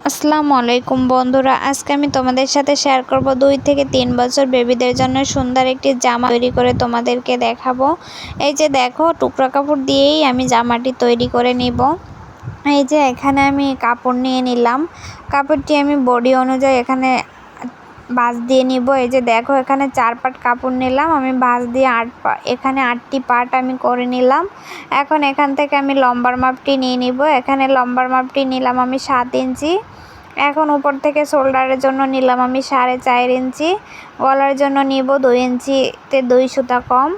আসসালামু আলাইকুম বন্ধুরা, আজকে আমি তোমাদের সাথে শেয়ার করব দুই থেকে তিন বছর বেবিদের জন্য সুন্দর একটি জামা তৈরি করে তোমাদেরকে দেখাবো। এই যে দেখো, টুকরা কাপড় দিয়েই আমি জামাটি তৈরি করে নিব। এই যে এখানে আমি কাপড় নিয়ে নিলাম। কাপড়টি আমি বডি অনুযায়ী এখানে বাস দিয়ে নিব। এই যে দেখো, এখানে চার পাট কাপড় নিলাম, আমি বাস দিয়ে আট পা এখানে আটটি পাট আমি করে নিলাম। এখন এখান থেকে আমি লম্বার মাপটি নিয়ে নিব। এখানে লম্বার মাপটি নিলাম আমি সাত ইঞ্চি। এখন উপর থেকে শোল্ডারের জন্য নিলাম আমি সাড়ে চার ইঞ্চি। গলার জন্য নিব দুই ইঞ্চিতে দুই সুতা কম।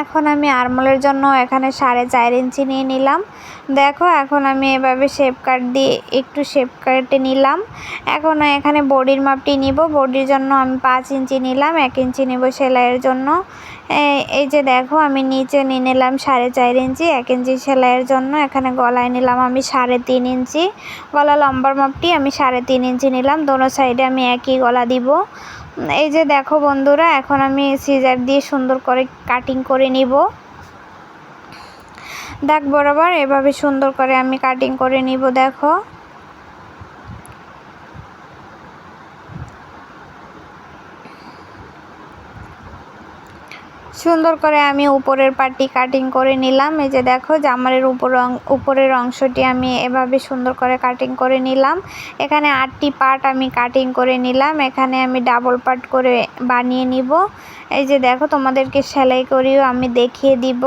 এখন আমি আরমোলের জন্য এখানে সাড়ে চার ইঞ্চি নিয়ে নিলাম। দেখো, এখন আমি এভাবে শেপ কাট দিয়ে একটু শেপ কাটে নিলাম। এখন এখানে বডির মাপটি নিব। বডির জন্য আমি পাঁচ ইঞ্চি নিলাম, এক ইঞ্চি নিব সেলাইয়ের জন্য। এই যে দেখো, আমি নিচে নিয়ে নিলাম সাড়ে চার ইঞ্চি, এক ইঞ্চি সেলাইয়ের জন্য এখানে গলায় নিলাম আমি সাড়ে তিন ইঞ্চি। গলা লম্বার মাপটি আমি সাড়ে তিন ইঞ্চি নিলাম, দোনো সাইডে আমি একই গলা দিব। এই যে দেখো বন্ধুরা, এখন আমি সিজার দিয়ে সুন্দর করে কাটিং করে নিব। দেখ বরাবর, এভাবে সুন্দর করে আমি কাটিং করে নিব, দেখো। সুন্দর করে আমি উপরের পার্টি কাটিং করে নিলাম। এই যে দেখো জামারের উপর উপরের অংশটি আমি এভাবে সুন্দর করে কাটিং করে নিলাম। এখানে আটটি পার্ট আমি কাটিং করে নিলাম। এখানে আমি ডাবল পার্ট করে বানিয়ে নিব। এই যে দেখো, তোমাদেরকে সেলাই করিও আমি দেখিয়ে দিব।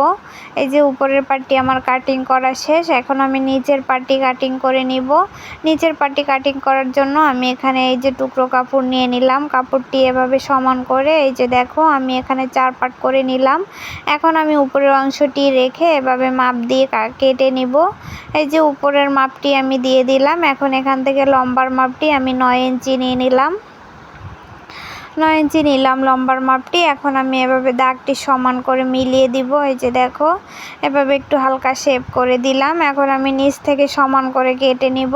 এই যে উপরের পার্টটি আমার কাটিং করা শেষ। এখন আমি নিচের পার্টি কাটিং করে নিব। নিচের পার্টি কাটিং করার জন্য আমি এখানে এই যে টুকরো কাপড় নিয়ে নিলাম। কাপড়টি এভাবে সমান করে, এই যে দেখো, আমি এখানে চার পার্ট করে নিলাম। এখন আমি উপরের অংশটি রেখে এভাবে মাপ দিয়ে কেটে নিব। এই যে উপরের মাপটি আমি দিয়ে দিলাম, এখন এখান থেকে লম্বার মাপটি আমি নয় ইঞ্চি নিয়ে নিলাম। নয় ইঞ্চি নিলাম লম্বার মাপটি, এখন আমি এভাবে দাগটি সমান করে মিলিয়ে দিব। এই যে দেখো, এভাবে একটু হালকা শেপ করে দিলাম। এখন আমি নিচ থেকে সমান করে কেটে নিব।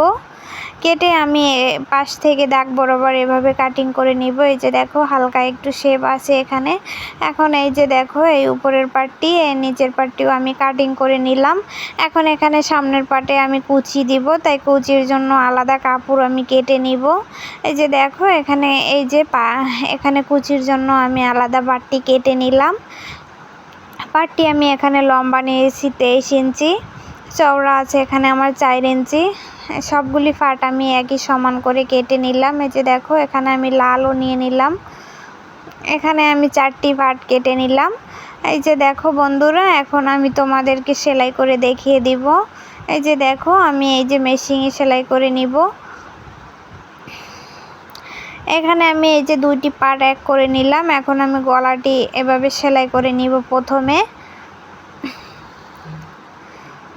কেটে আমি পাশ থেকে দাগ বরাবর এভাবে কাটিং করে নিব। এই যে দেখো, হালকা একটু শেপ আছে এখানে। এখন এই যে দেখো, এই উপরের পার্টটি এই নিচের পার্টটিও আমি কাটিং করে নিলাম। এখন এখানে সামনের পার্টে আমি কুচি দিব, তাই কুচির জন্য আলাদা কাপড় আমি কেটে নিব। এই যে দেখো, এখানে এই যে পা, এখানে কুচির জন্য আমি আলাদা পাটটি কেটে নিলাম। পাটটি আমি এখানে লম্বা নিয়েছি তেইশ ইঞ্চি, চওড়া আছে এখানে আমার চার ইঞ্চি। সবগুলি ফাট আমি একই সমান করে কেটে নিলাম। এই যে দেখো, এখানে আমি লালও নিয়ে নিলাম। এখানে আমি চারটি ফাট কেটে নিলাম। এই যে দেখো বন্ধুরা, এখন আমি তোমাদেরকে সেলাই করে দেখিয়ে দিব। এই যে দেখো, আমি এই যে মেশিনে সেলাই করে নিব। এখানে আমি এই যে দুইটি পার্ট এক করে নিলাম। এখন আমি গলাটি এভাবে সেলাই করে নিব প্রথমে।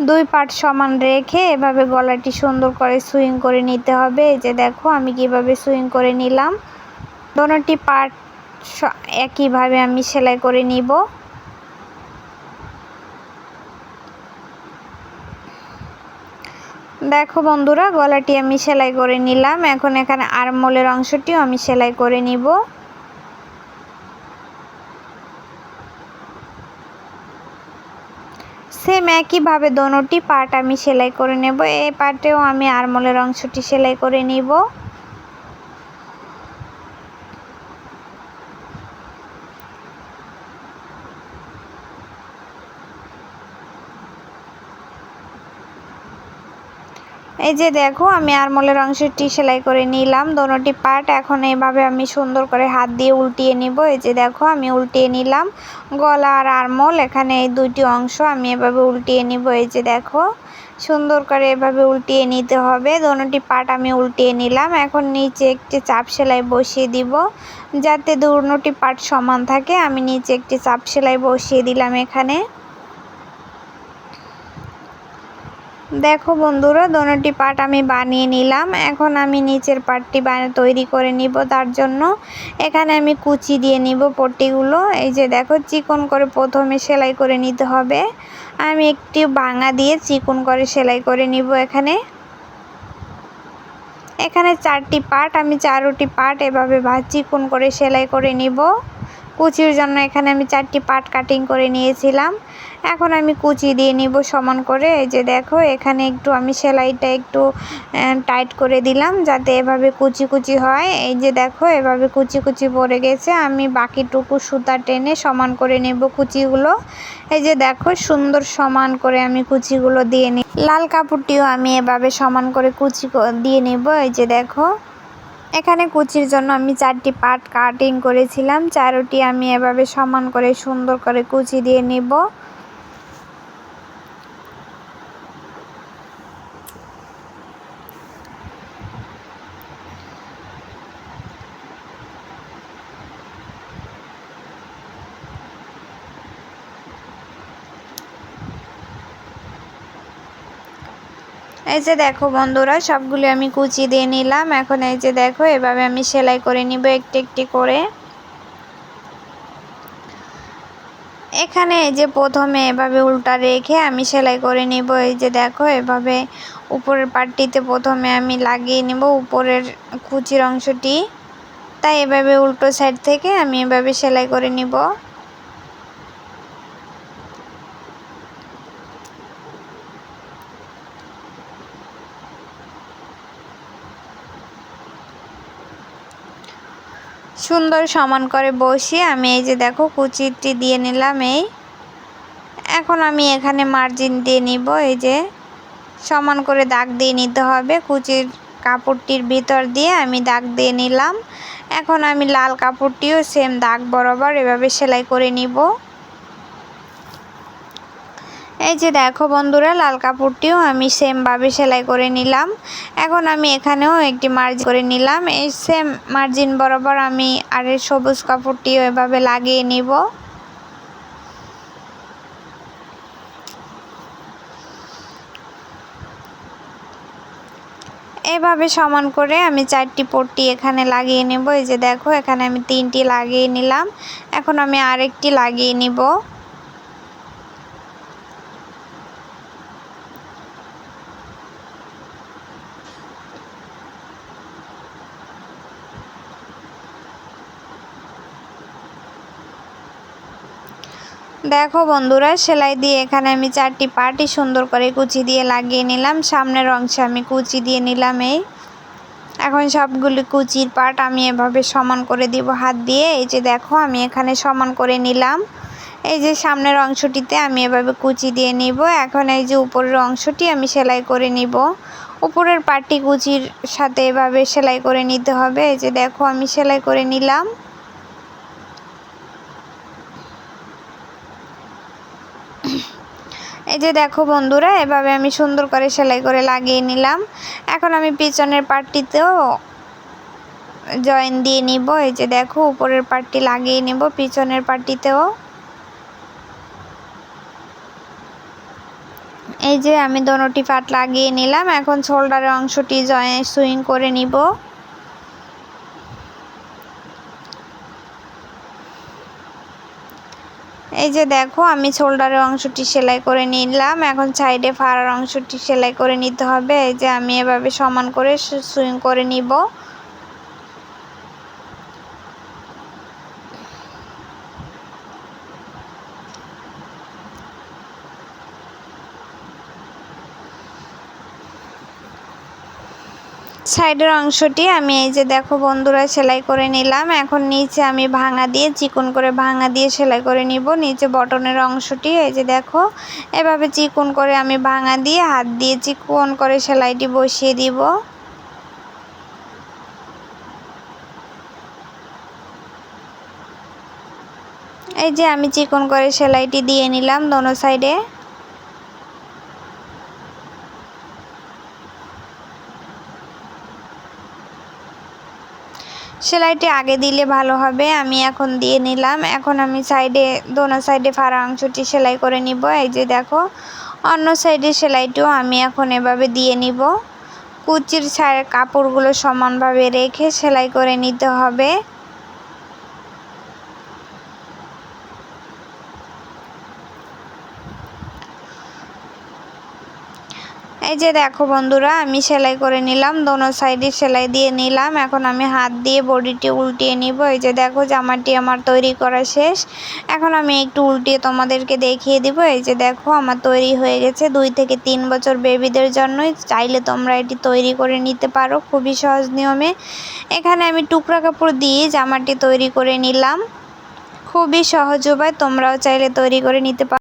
দুই পার্ট সমান রেখে এভাবে গলাটি সুন্দর করে সুইং করে নিতে হবে। এই যে দেখো, আমি কীভাবে সুইং করে নিলাম। দোনোটি পার্ট একইভাবে আমি সেলাই করে নিব। দেখো বন্ধুরা, গলাটি আমি সেলাই করে নিলাম। এখন এখানে আরমোলের অংশটিও আমি সেলাই করে নিব। সেম একইভাবে দোনোটি পার্ট আমি সেলাই করে নেব। এই পার্টেও আমি আরমোলের অংশটি সেলাই করে নিব। এই যে দেখো, আমি আরমোলের অংশটি সেলাই করে নিলাম। দোনোটি পার্ট এখন এইভাবে আমি সুন্দর করে হাত দিয়ে উল্টিয়ে নিব। এই যে দেখো, আমি উল্টিয়ে নিলাম। গলা আর আরমোল, এখানে এই দুইটি অংশ আমি এভাবে উল্টিয়ে নিব। এই যে দেখো, সুন্দর করে এভাবে উল্টিয়ে নিতে হবে। দোনোটি পার্ট আমি উল্টিয়ে নিলাম। এখন নিচে একটি চাপ সেলাই বসিয়ে দিব। যাতে দুনোটি পার্ট সমান থাকে, আমি নিচে একটি চাপ সেলাই বসিয়ে দিলাম এখানে। দেখো বন্ধুরা, দোনোটি পাট আমি বানিয়ে নিলাম। এখন আমি নিচের পাটটি তৈরি করে নিব। তার জন্য এখানে আমি কুচি দিয়ে নিব পট্টিগুলো। এই যে দেখো, চিকন করে প্রথমে সেলাই করে নিতে হবে। আমি একটি বাঙা দিয়ে চিকন করে সেলাই করে নিব এখানে। এখানে চারটি পাট, আমি চারোটি পাট এভাবে চিকন করে সেলাই করে নিব। কুচির জন্য এখানে আমি চারটি পাট কাটিং করে নিয়েছিলাম। এখন আমি কুচি দিয়ে নিব সমান করে। এই যে দেখো, এখানে একটু আমি সেলাইটা একটু টাইট করে দিলাম যাতে এভাবে কুচি কুচি হয়। এই যে দেখো, এভাবে কুচি কুচি পড়ে গেছে। আমি বাকিটুকু সুতা টেনে সমান করে নেব কুচিগুলো। এই যে দেখো, সুন্দর সমান করে আমি কুচিগুলো দিয়ে নিই লাল কাপড়টিও আমি এভাবে সমান করে কুচি দিয়ে নেব। এই যে দেখো। এখানে কুচির জন্য আমি চারটি পার্ট কাটিং করেছিলাম। চারোটি আমি এভাবে সমান করে সুন্দর করে কুচি দিয়ে নেব। এই যে দেখো বন্ধুরা, সবগুলো আমি কুচি দিয়ে নিলাম। এখন এই যে দেখো, এভাবে আমি সেলাই করে নিব একটি একটি করে। এখানে এই যে প্রথমে এভাবে উল্টা রেখে আমি সেলাই করে নিব। এই যে দেখো, এভাবে উপরের পাটটিতে প্রথমে আমি লাগিয়ে নিব উপরের কুচির অংশটি। তাই এভাবে উল্টো সাইড থেকে আমি এভাবে সেলাই করে নিব। সুন্দর সমান করে বসিয়ে আমি এই যে দেখো কুচিটি দিয়ে নিলাম এই। এখন আমি এখানে মার্জিন দিয়ে নিব, এই যে সমান করে দাগ দিয়ে নিতে হবে। কুচির কাপড়টির ভিতর দিয়ে আমি দাগ দিয়ে নিলাম। এখন আমি লাল কাপড়টিও সেম দাগ বরাবর এভাবে সেলাই করে নিব। এই যে দেখো বন্ধুরা, লাল কাপড়টিও আমি সেমভাবে সেলাই করে নিলাম। এখন আমি এখানেও একটি মার্জিন করে নিলাম। এই সেম মার্জিন বরাবর আমি আর সবুজ কাপড়টিও এভাবে লাগিয়ে নিব। এভাবে সমান করে আমি চারটি পট্টি এখানে লাগিয়ে নেব। এই যে দেখো, এখানে আমি তিনটি লাগিয়ে নিলাম। এখন আমি আরেকটি লাগিয়ে নিব। দেখো বন্ধুরা, সেলাই দিয়ে এখানে আমি চারটি পাটি সুন্দর করে কুচি দিয়ে লাগিয়ে নিলাম। সামনের অংশে আমি কুচি দিয়ে নিলাম এই। এখন সবগুলি কুচির পাট আমি এভাবে সমান করে দিব হাত দিয়ে। এই যে দেখো, আমি এখানে সমান করে নিলাম। এই যে সামনের অংশটিতে আমি এভাবে কুচি দিয়ে নিব। এখন এই যে উপরের অংশটি আমি সেলাই করে নিব। উপরের পাটটি কুচির সাথে এভাবে সেলাই করে নিতে হবে। এই যে দেখো, আমি সেলাই করে নিলাম। যে দেখো বন্ধুরা, এভাবে আমি সুন্দর করে সেলাই করে লাগিয়ে নিলাম। এখন আমি পিছনের পার্টটিতেও জয়েন দিয়ে নিব। এই যে দেখো, উপরের পার্টটি লাগিয়ে নিব, পিছনের পার্টটিতেও এই যে আমি দোনোটি পাট লাগিয়ে নিলাম। এখন শোল্ডারের অংশটি জয়েন সুইং করে নিব। এই যে দেখো, আমি শোল্ডারের অংশটি সেলাই করে নিলাম। এখন সাইডে ফাড়ার অংশটি সেলাই করে নিতে হবে। এই যে আমি এভাবে সমান করে সুইং করে নিব। সাইডের অংশটি আমি এই যে দেখো বন্ধুরা সেলাই করে নিলাম। এখন নিচে আমি ভাঙা দিয়ে, চিকন করে ভাঙা দিয়ে সেলাই করে নিব। নিচে বটনের অংশটি, এই যে দেখো, এভাবে চিকন করে আমি ভাঙা দিয়ে, হাত দিয়ে চিকন করে সেলাইটি বসিয়ে দিব। এই যে আমি চিকন করে সেলাইটি দিয়ে নিলাম দোনো সাইডে। সেলাইটি আগে দিলে ভালো হবে, আমি এখন দিয়ে নিলাম। এখন আমি সাইডে, দোনো সাইডে ফাড়া অংশটি সেলাই করে নিব। এই যে দেখো, অন্য সাইডে সেলাইটিও আমি এখন এভাবে দিয়ে নিব। কুচির কাপড়গুলো সমানভাবে রেখে সেলাই করে নিতে হবে। এই যে দেখো বন্ধুরা, আমি সেলাই করে নিলাম, দোনো সাইডে সেলাই দিয়ে নিলাম। এখন আমি হাত দিয়ে বডিটি উল্টিয়ে নিব। এই যে দেখো, জামাটি আমার তৈরি করা শেষ। এখন আমি একটু উল্টিয়ে তোমাদেরকে দেখিয়ে দিব। এই যে দেখো, আমার তৈরি হয়ে গেছে দুই থেকে তিন বছর বেবিদের জন্যই। চাইলে তোমরা এটি তৈরি করে নিতে পারো, খুবই সহজ নিয়মে। এখানে আমি টুকরা কাপড় দিয়ে জামাটি তৈরি করে নিলাম। খুবই সহজ উপায়, তোমরাও চাইলে তৈরি করে নিতে পারো।